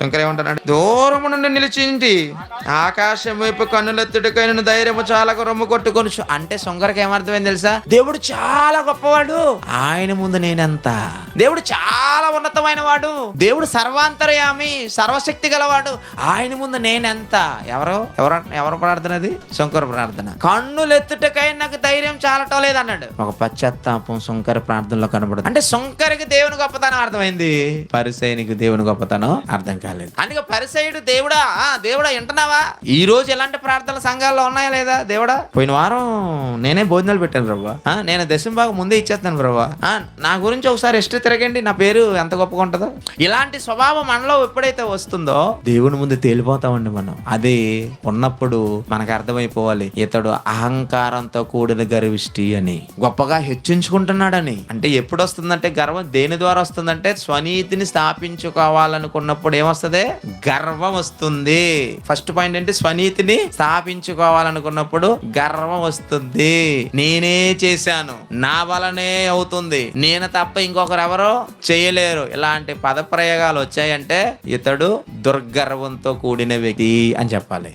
శంకర్ ఏమంటాడు దూరము నుండి నిలిచింది ఆకాశం వైపు కన్నులెత్తుడికైన ధైర్యము చాలా రొమ్ము కొట్టుకొని అంటే శంకర్కి ఏమర్థమైంది తెలుసా? దేవుడు చాలా గొప్పవాడు. ఆయన ముందు నేనెంత. దేవుడు చాలా ఉన్నతమైన వాడు దేవుడు సర్వాంతర్యామి సర్వశక్తి గలవాడు. ఆయన ముందు నేనెంత? ఎవరు? ఎవరు ఎవరు ప్రార్థన అది? శంకర ప్రార్థన. కన్నులెత్తుటకై నాకు ధైర్యం చాలటం లేదన్నాడు. ఒక పశ్చాత్తాపం శంకర ప్రార్థనలో కనబడదు అంటే శంకరికి దేవుని గొప్పతనం అర్థమైంది. పరిసైనికి దేవుని గొప్పతనం అర్థం కాదు. కాలేదు అందుకే పరిసయుడు దేవుడా? ఆ, దేవుడా వింటున్నావా? ఈ రోజు ఎలాంటి ప్రార్థనలు సంఘాల్లో ఉన్నాయా లేదా దేవుడా? పోయిన వారం నేనే భోజనాలు పెట్టాను ప్రభా. ఆ, నేను దశం బాగా ముందే ఇచ్చేస్తాను ప్రభా. ఆ, నా గురించి ఒకసారి ఇష్ట తిరగండి నా పేరు ఎంత గొప్పగా ఉంటుందో. ఇలాంటి స్వభావం మనలో ఎప్పుడైతే వస్తుందో దేవుని ముందు తేలిపోతామండి మనం. అది ఉన్నప్పుడు మనకు అర్థమైపోవాలి ఇతడు అహంకారంతో కూడిన గర్విష్టి అని. గొప్పగా హెచ్చించుకుంటున్నాడని. అంటే ఎప్పుడు వస్తుందంటే గర్వం దేని ద్వారా వస్తుందంటే స్వనీతిని స్థాపించుకోవాలనుకున్నప్పుడు ఏమొస్తుంది? గర్వం వస్తుంది. ఫస్ట్ పాయింట్ అంటే స్వనీతిని స్థాపించుకోవాలనుకున్నప్పుడు గర్వం వస్తుంది. నేనే చేశాను. నా వలనే అవుతుంది. నేను తప్ప ఇంకొకరు ఎవరో చేయలేరు. ఇలాంటి పదప్రయోగాలు వచ్చాయంటే ఇతడు దుర్గర్వంతో కూడిన వ్యక్తి అని చెప్పాలి.